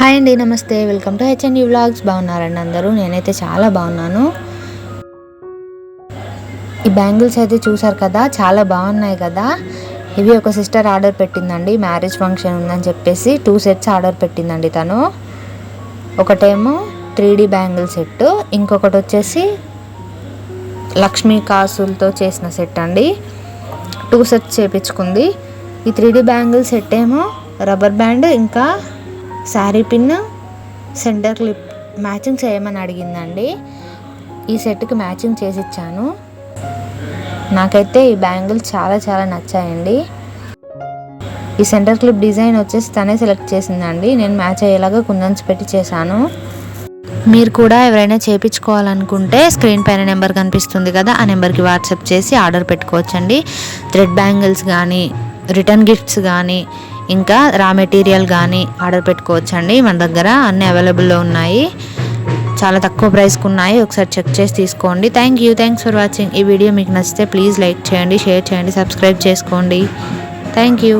Hi అండి నమస్తే. Welcome to HND vlogs. బాగున్నారండి అందరూ? నేనైతే చాలా బాగున్నాను. ఈ బ్యాంగిల్స్ అయితే చూసారు కదా? చాలా బాగున్నాయి కదా? ఇవి ఒక సిస్టర్ ఆర్డర్ పెట్టిందండి. మ్యారేజ్ ఫంక్షన్ ఉందని చెప్పేసి టూ సెట్స్ ఆర్డర్ పెట్టిందండి తను. ఒకటేమో త్రీ డీ బ్యాంగిల్ సెట్. ఇంకొకటి వచ్చేసి లక్ష్మీ కాసులతో చేసిన సెట్ అండి. టూ సెట్స్ చేపించుకుంది. ఈ త్రీ డీ బ్యాంగిల్ సెట్ ఏమో రబ్బర్ బ్యాండ్ ఇంకా sari pin centre clip matching చేయమని అడిగిందండి. ఈ సెట్కి మ్యాచింగ్ చేసి ఇచ్చాను. నాకైతే ఈ బ్యాంగిల్స్ చాలా చాలా నచ్చాయండి. ఈ సెంటర్ క్లిప్ డిజైన్ వచ్చేసి తనే సెలెక్ట్ చేసిందండి. నేను మ్యాచ్ అయ్యేలాగా కుందన్స్ పెట్టి చేశాను. మీరు కూడా ఎవరైనా చేయించుకోవాలనుకుంటే స్క్రీన్ పైన నెంబర్ కనిపిస్తుంది కదా ఆ నెంబర్కి వాట్సాప్ చేసి ఆర్డర్ పెట్టుకోవచ్చండి. థ్రెడ్ బ్యాంగిల్స్ కానీ రిటర్న్ గిఫ్ట్స్ కానీ ఇంకా రా మెటీరియల్ కానీ ఆర్డర్ పెట్టుకోవచ్చండి. మన దగ్గర అన్ని అవైలబుల్లో ఉన్నాయి. చాలా తక్కువ ప్రైస్కి ఉన్నాయి. ఒకసారి చెక్ చేసి తీసుకోండి. Thank you thanks for watching ఈ వీడియో మీకు నచ్చితే ప్లీజ్ లైక్ చేయండి షేర్ చేయండి సబ్స్క్రైబ్ చేసుకోండి. Thank you